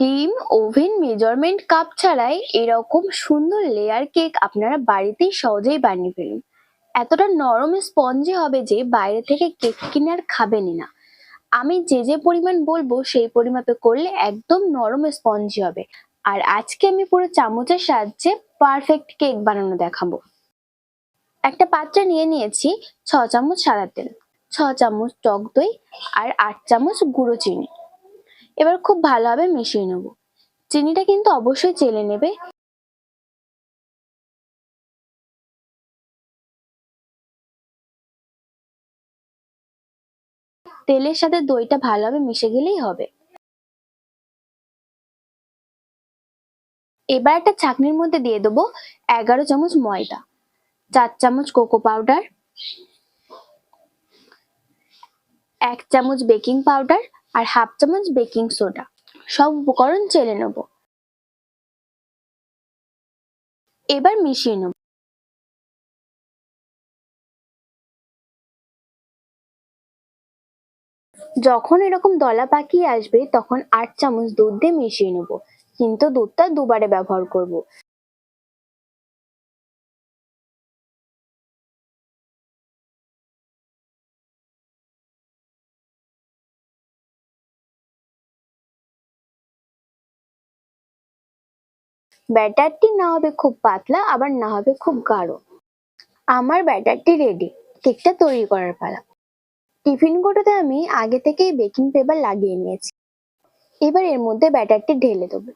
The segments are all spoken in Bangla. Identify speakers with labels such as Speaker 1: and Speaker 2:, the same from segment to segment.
Speaker 1: ডিম, ওভেন, মেজারমেন্ট কাপ ছাড়াই এরকম সুন্দর লেয়ার কেক আপনারা বাড়িতেই সহজেই বানিয়ে ফেলুন। এতটা নরম স্পঞ্জি হবে যে বাইরে থেকে কেক কিনে আর খাবেনই না। আমি যে যে পরিমাণ বলব সেই পরিমাপে করলে একদম নরম স্পঞ্জি হবে। আর আজকে আমি পুরো চামচের সাহায্যে পারফেক্ট কেক বানানো দেখাবো। একটা পাত্রে নিয়ে নিয়েছি ছ চামচ সাদা তেল, ছ চামচ টক দই আর আট চামচ গুঁড়ো চিনি। এবার খুব ভালোভাবে মিশিয়ে নেব। চিনিটা কিন্তু অবশ্যই চেলে নেবে। তেলের সাথে দইটা ভালোভাবে মিশে গেলেই হবে। এবার একটা ছাকনির মধ্যে দিয়ে দেবো এগারো চামচ ময়দা, চার চামচ কোকো পাউডার, এক চামচ বেকিং পাউডার আর হাফ চামচ বেকিং সোডা। সব উপকরণ চেলে নেব। এবার মিশিয়ে নেব। যখন এরকম দলা পাকিয়ে আসবে, তখন আট চামচ দুধ দিয়ে মিশিয়ে নেব। কিন্তু দুধটা দুবারে ব্যবহার করব। ব্যাটারটি না হবে খুব পাতলা, আবার না হবে খুব গাঢ়। আমার ব্যাটারটি রেডি কেকটা তৈরি করার পালা। টিফিন কোটোতে আমি আগে থেকেই বেকিং পেপার লাগিয়ে নিয়েছি। এবার এর মধ্যে ব্যাটারটি ঢেলে দেবো।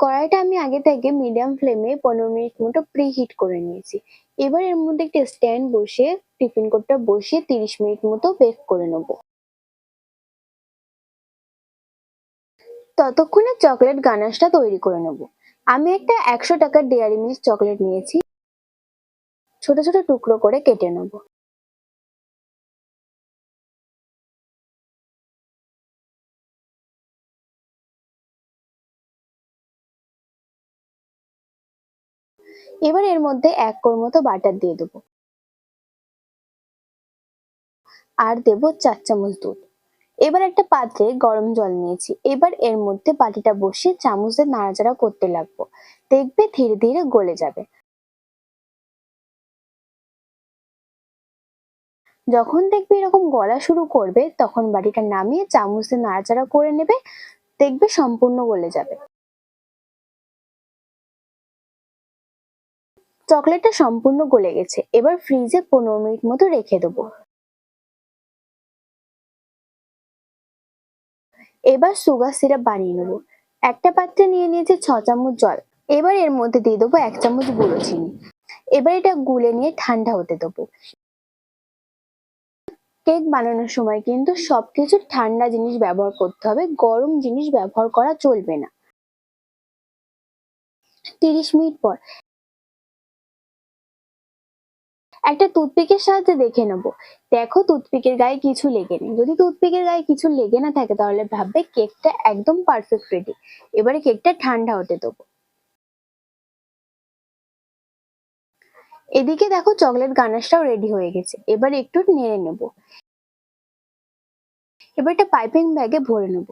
Speaker 1: কড়াইটা আমি আগে থেকে মিডিয়াম ফ্লেমে পনেরো মিনিট মতো প্রি হিট করে নিয়েছি। এবার এর মধ্যে একটা স্ট্যান্ড বসিয়ে টিফিন কোটটা বসিয়ে তিরিশ মিনিট মতো বেক করে নেব। ততক্ষণে চকলেট গানাশটা তৈরি করে নেব। আমি একটা একশো টাকার ডেয়ারি মিল্ক চকলেট নিয়েছি। ছোট ছোট টুকরো করে কেটে নেব। এবার এর মধ্যে এক কোর মতো বাটার দিয়ে দেবো। আর দেব চার চামচ দুধ। এবার একটা পাত্রে গরম জল নিয়েছি। এবার এর মধ্যে বাটিটা বসিয়ে চামচ নাড়াচাড়া করতে লাগবো। দেখবে ধীরে ধীরে গলে যাবে। যখন দেখবে এরকম গলা শুরু করবে, তখন বাটিটা নামিয়ে চামচ দিয়ে নাড়াচাড়া করে নেবে। দেখবে সম্পূর্ণ গলে যাবে। চকলেটটা সম্পূর্ণ গলে গেছে। এবার ফ্রিজে পনেরো মিনিট মতো রেখে দেবো। এবার সুগার সিরাপ বানিয়ে নেব। একটা পাত্রে নিয়ে নিয়েছি ছ চামচ জল। এবার এর মধ্যে দিয়ে দেবো এক চামচ গুঁড়ো চিনি। এবার এটা গুলে নিয়ে ঠান্ডা হতে দেবো। কেক বানানোর সময় কিন্তু সবকিছু ঠান্ডা জিনিস ব্যবহার করতে হবে, গরম জিনিস ব্যবহার করা চলবে না। তিরিশ মিনিট পর একটা টুথপিকের সাহায্যে দেখে নেব। দেখো টুথপিকের গায়ে কিছু লেগে নেই। যদি টুথপিকের গায়ে কিছু লেগে না থাকে, তাহলে ভাববে কেকটা একদম পারফেক্ট রেডি এবারে কেকটা ঠান্ডা হতে দেবো। এদিকে দেখো চকলেট গানাশটাও রেডি হয়ে গেছে। এবার একটু নেড়ে নেব। এবার একটা পাইপিং ব্যাগে ভরে নেব।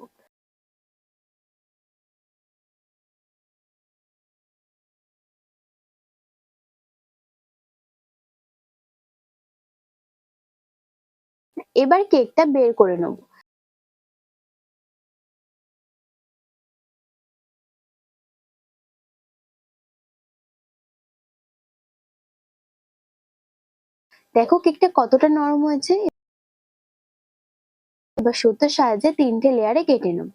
Speaker 1: এবার কেকটা বের করে নেব। দেখো কেকটা কতটা নরম হয়েছে। এবার সুতোর সাহায্যে তিনটে লেয়ারে কেটে নেব।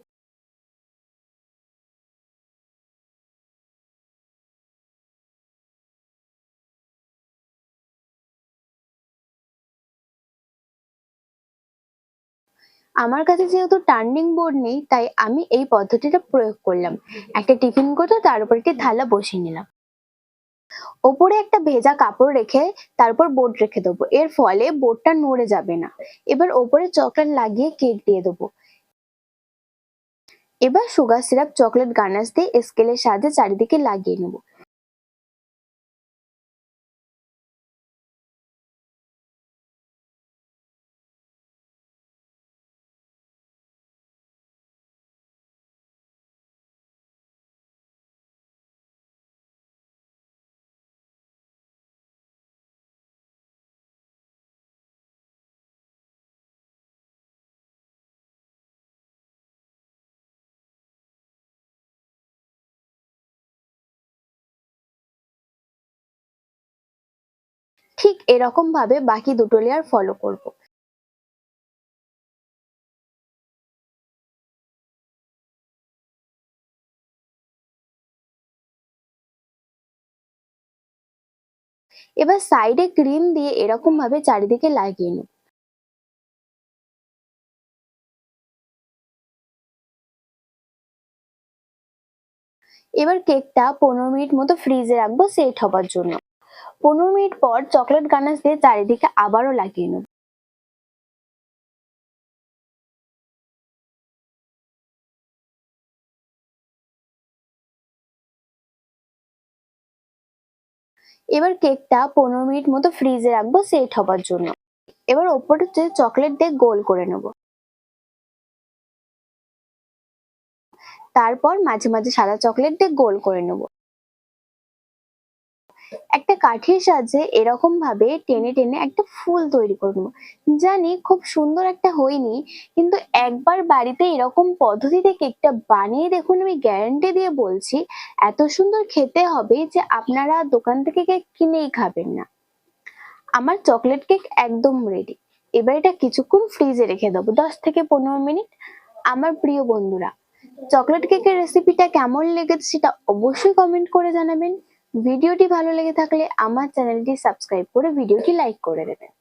Speaker 1: আমার কাছে যেহেতু টার্নিং বোর্ড নেই, তাই আমি এই পদ্ধতিটা প্রয়োগ করলাম। একটা টিফিন করতো, তার উপর একটি থালা বসিয়ে নিলাম। ওপরে একটা ভেজা কাপড় রেখে, তারপর বোর্ড রেখে দেবো। এর ফলে বোর্ডটা নড়ে যাবে না। এবার ওপরে চকলেট লাগিয়ে কেক দিয়ে দেবো। এবার সুগার সিরাপ চকলেট গানাস দিয়ে স্কেলের সাহায্যে চারিদিকে লাগিয়ে নেব। ঠিক এরকম ভাবে বাকি দুটো লেয়ার ফলো করব। এবার সাইডে ক্রিম দিয়ে এরকম ভাবে চারিদিকে লাগিয়ে নেব এবার কেকটা পনেরো মিনিট মতো ফ্রিজে রাখব সেট হবার জন্য। পনেরো মিনিট পর চকলেট গানাশ দিয়ে চারিদিকে আবারও লাগিয়ে নেব। এবার কেকটা পনেরো মিনিট মতো ফ্রিজে রাখব সেট হবার জন্য। এবার ওপরে হচ্ছে চকলেট দিয়ে গোল করে নেব। তারপর মাঝে মাঝে সাদা চকলেট দিয়ে গোল করে নেব। একটা কাঠির সাহায্যে এরকম ভাবে টেনে টেনে একটা ফুল তৈরি করে নেব। জানি খুব সুন্দর একটা হয়নি, কিন্তু একবার বাড়িতে এরকম পদ্ধতিতে কেকটা বানিয়ে দেখুন আমি গ্যারান্টি দিয়ে বলছি, এত সুন্দর খেতে হবে যে আপনারা দোকান থেকে কেক কিনেই খাবেন না। আমার চকলেট কেক একদম রেডি এবার এটা কিছুক্ষণ ফ্রিজে রেখে দেবো, দশ থেকে পনেরো মিনিট। আমার প্রিয় বন্ধুরা চকলেট কেকের রেসিপিটা কেমন লেগেছে সেটা অবশ্যই কমেন্ট করে জানাবেন। ভিডিওটি ভালো লেগে থাকলে আমার চ্যানেলটি সাবস্ক্রাইব করে ভিডিওটি লাইক করে দেবেন।